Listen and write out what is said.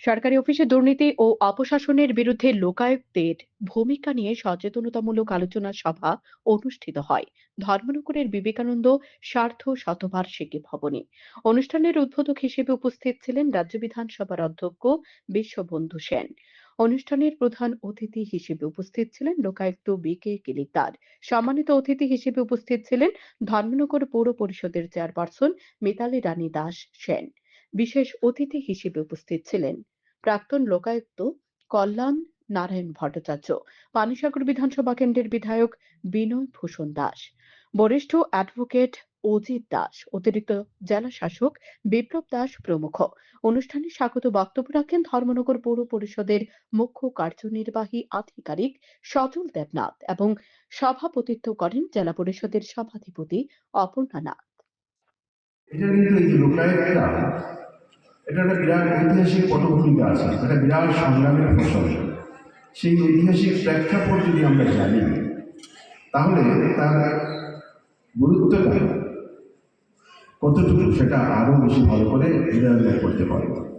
সরকারি অফিসে দুর্নীতি ও অপশাসনের বিরুদ্ধে লোকায়ুক্তের ভূমিকা নিয়ে সচেতনতামূলক আলোচনা সভা অনুষ্ঠিত হয়। ধর্মনগরের বিবেকানন্দ স্বার্থ শতবার্ষিকী ভবনে। অনুষ্ঠানের উদ্বোধক হিসেবে উপস্থিত ছিলেন রাজ্য বিধানসভার অধ্যক্ষ বিশ্ববন্ধু সেন। অনুষ্ঠানের প্রধান অতিথি হিসেবে উপস্থিত ছিলেন লোকায়ুক্ত বি কে কিলিকদার সম্মানিত অতিথি হিসেবে উপস্থিত ছিলেন ধর্মনগর পৌর পরিষদের চেয়ারপারসন মিতালি রানী দাস সেন। বিশেষ অতিথি হিসেবে উপস্থিত ছিলেন প্রাক্তন লোকায়ুক্ত কল্যাণ নারায়ণ ভট্টাচার্য পানিসাগর বিধানসভা কেন্দ্রের বিধায়ক বিনয় ভূষণ দাস, বরিষ্ঠ অ্যাডভোকেট অজিত দাস, অতিরিক্ত জেলা শাসক বিপ্লব দাস প্রমুখ। অনুষ্ঠানে স্বাগত বক্তব্য রাখেন ধর্মনগর পৌর পরিষদের মুখ্য কার্যনির্বাহী আধিকারিক সজল দেবনাথ এবং সভাপতিত্ব করেন জেলা পরিষদের সভাধিপতি অপর্ণা নাথ। এটা একটা বিরাট ঐতিহাসিক পটভূমিকা আছে একটা বিরাট সংগ্রামের ফসল। সেই ঐতিহাসিক প্রেক্ষাপট যদি আমরা জানি, তাহলে তার গুরুত্বটা কতটুকু সেটা আরও বেশি ভালো করে হৃদয় করতে পারব।